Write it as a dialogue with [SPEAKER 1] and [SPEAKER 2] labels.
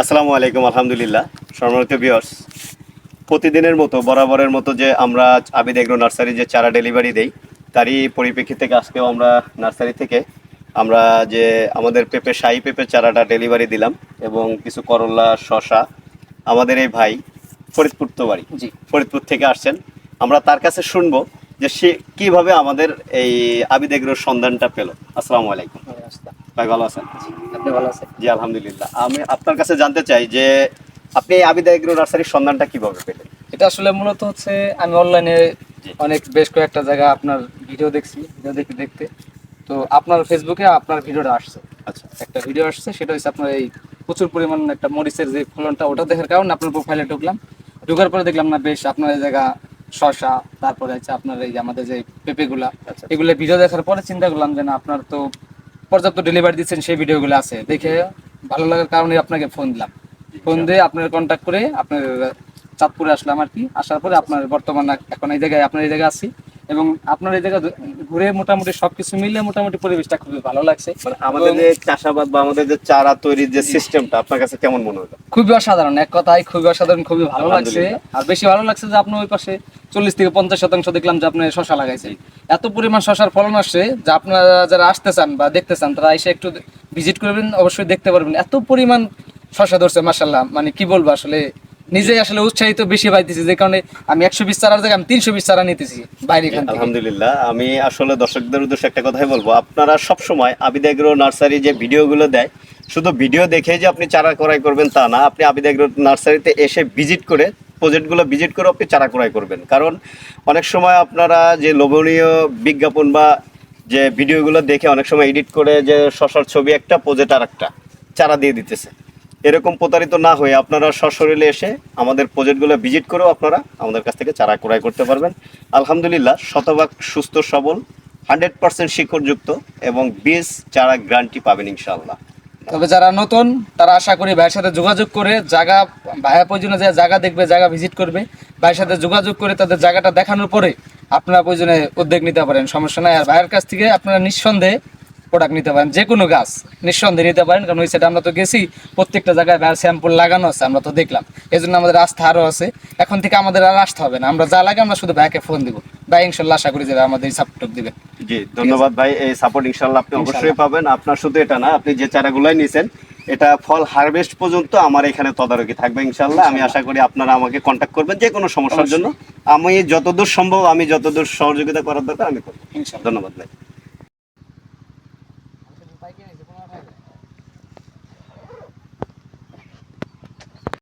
[SPEAKER 1] আসসালামু আলাইকুম আলহামদুলিল্লাহ। সম্মানিত বিয়র্স প্রতিদিনের মতো বরাবরের মতো যে আমরা আবিদ এগ্রো নার্সারি যে চারা ডেলিভারি দেই তারই পরিপ্রেক্ষিতে আজকেও আমরা নার্সারি থেকে আমরা যে আমাদের পেঁপে শাহি পেঁপে চারাটা ডেলিভারি দিলাম এবং কিছু করলা শশা আমাদের এই ভাই ফরিদপুর তো বাড়ি
[SPEAKER 2] জি।
[SPEAKER 1] ফরিদপুর থেকে আসছেন। আমরা তার কাছে শুনব যে সে কীভাবে আমাদের এই আবিদ এগ্রোর সন্ধানটা পেল। আসসালামু আলাইকুম। ভাই ভালো আছেন?
[SPEAKER 2] আপনি ভালো আছেন?
[SPEAKER 1] জি আলহামদুলিল্লাহ। আমি আপনার কাছে জানতে চাই যে আপনি এই আবিদা এগ্রো নার্সারির সন্ধানটা কীভাবে পেলেন?
[SPEAKER 2] এটা আসলে মূলত হচ্ছে আমি অনলাইনে অনেক বেশ কয়েকটা জায়গা আপনার ভিডিও দেখছি ভিডিও দেখতে দেখতে। তো আপনার ফেসবুকে আপনার ভিডিওটা আসছে।
[SPEAKER 1] আচ্ছা।
[SPEAKER 2] একটা ভিডিও আসছে সেটা হচ্ছে আপনার এই প্রচুর পরিমাণ একটা মরিচের যে ফলনটা ওটা দেখার কারণে আপনার প্রোফাইলে ঢুকলাম। ঢোকার পরে দেখলাম না বেশ আপনার এই জায়গা শশা তারপরে হচ্ছে আপনার এই আমাদের যে পেঁপেগুলা
[SPEAKER 1] আচ্ছা।
[SPEAKER 2] এগুলো ভিডিও দেখার পরে চিন্তা করলাম যে না আপনার তো পর্যাপ্ত ডেলিভারি দিচ্ছেন সেই ভিডিওগুলো আছে। দেখে ভালো লাগার কারণে আপনাকে ফোন দিলাম। ফোন দিয়ে আপনার কন্ট্যাক্ট করে আপনার চাঁদপুরে আসলাম আর কি। আসার পরে আপনার বর্তমান এখন এই জায়গায়, আপনার এই জায়গায় আছি। এবং আপনার এই জায়গা ঘুরে মোটামুটি সবকিছু মিলে মোটামুটি পরিবেশটা খুবই ভালো লাগছে।
[SPEAKER 1] মানে আমাদের যে চাষাবাদ বা আমাদের যে চারা তৈরির যে সিস্টেমটা আপনার কাছে কেমন মনে হলো?
[SPEAKER 2] খুবই অসাধারণ এক কথায় খুবই অসাধারণ খুবই ভালো লাগছে। আর বেশি ভালো লাগছে যে আপনি ওই পাশে চল্লিশ থেকে পঞ্চাশ শতাংশ দেখলাম যে আপনি শশা লাগাইছেন। এত পরিমাণ শশার ফলন আসছে যে আপনারা যারা আসতে চান বা দেখতে চান তারা এসে একটু ভিজিট করবেন অবশ্যই দেখতে পারবেন। এত পরিমাণ শশা ধরছে মাসাল্লাহ মানে কি বলব আসলে নিজেই আসলে উৎসাহিত বেশি পাইতেছি, যে কারণে আমি একশো বিশ চারার জায়গায় আমি তিনশো বিশ চারা নিতেছি বাইরে
[SPEAKER 1] আলহামদুলিল্লাহ, আমি আসলে দর্শকদের উদ্দেশ্যে একটা কথাই বলব, আপনারা সব সময় আবিদ এগ্রো নার্সারি যে ভিডিওগুলো দেয়, শুধু ভিডিও দেখে যে আপনি চারা ক্রয় করবেন তা না, আপনি আবিদ এগ্রো নার্সারিতে এসে ভিজিট করে, প্রজেক্টগুলো ভিজিট করে আপনি চারা ক্রয় করবেন। কারণ অনেক সময় আপনারা যে লোভনীয় বিজ্ঞাপন বা যে ভিডিওগুলো দেখে অনেক সময় এডিট করে যে শশার ছবি একটা, প্রজেক্ট আর একটা চারা দিয়ে দিতেছে। এরকম প্রতারিত না হয়ে আপনারা সশরীরে এসে আমাদের প্রজেক্টগুলো ভিজিট করেও আপনারা আমাদের কাছ থেকে চারা ক্রয় করতে পারবেন। আলহামদুলিল্লাহ, শতভাগ সুস্থ, সবল, হান্ড্রেড পার্সেন্ট শিকড়যুক্ত এবং বীজ চারা গ্রান্টি পাবেন ইনশাল্লাহ
[SPEAKER 2] তবে যারা নতুন, তারা আশা করি ভাইয়ের সাথে যোগাযোগ করে জায়গা, ভাইয়া প্রয়োজনে যে জায়গা দেখবে, জায়গা ভিজিট করবে, ভাইয়ের সাথে যোগাযোগ করে তাদের জায়গাটা দেখানোর পরে আপনারা প্রয়োজনে উদ্যোগ নিতে পারেন, সমস্যা নাই। আর ভাইয়ের কাছ থেকে আপনারা নিঃসন্দেহে প্রোডাক্ট নিতে পারেন যে কোনো গাছ। নিঃসন্দেহে নিতে পারেন কারণ ওই সাইডে আমরা তো গেছি প্রত্যেকটা জায়গায় ভাইয়ের স্যাম্পল লাগানো আছে আমরা তো দেখলাম। এই জন্য আমাদের আস্থা আরও আছে। এখন থেকে আমাদের আর আসতে হবে না আমরা যা লাগে আমরা শুধু ভাইকে ফোন দিব। ভাই ইনশাল্লাহ আশা করি যে ভাই আমাদের সাপোর্ট দিবে।
[SPEAKER 1] জি ধন্যবাদ ভাই এই সাপোর্ট ইনশাআল্লাহ আপনি অবশ্যই পাবেন। আপনার শুধু এটা না আপনি যে চারাগুলাই নিছেন এটা ফল হারভেস্ট পর্যন্ত আমার এখানে তদারকি থাকবে ইনশাল্লাহ। আমি আশা করি আপনারা আমাকে কন্ট্যাক্ট করবেন যে কোনো সমস্যার জন্য। আমি যতদূর সম্ভব আমি যতদূর সহযোগিতা করার দরকার আমি করব।
[SPEAKER 2] ইনশাল্লাহ।
[SPEAKER 1] ধন্যবাদ ভাই। পাইকারি নিয়েছে পনেরো টাকা।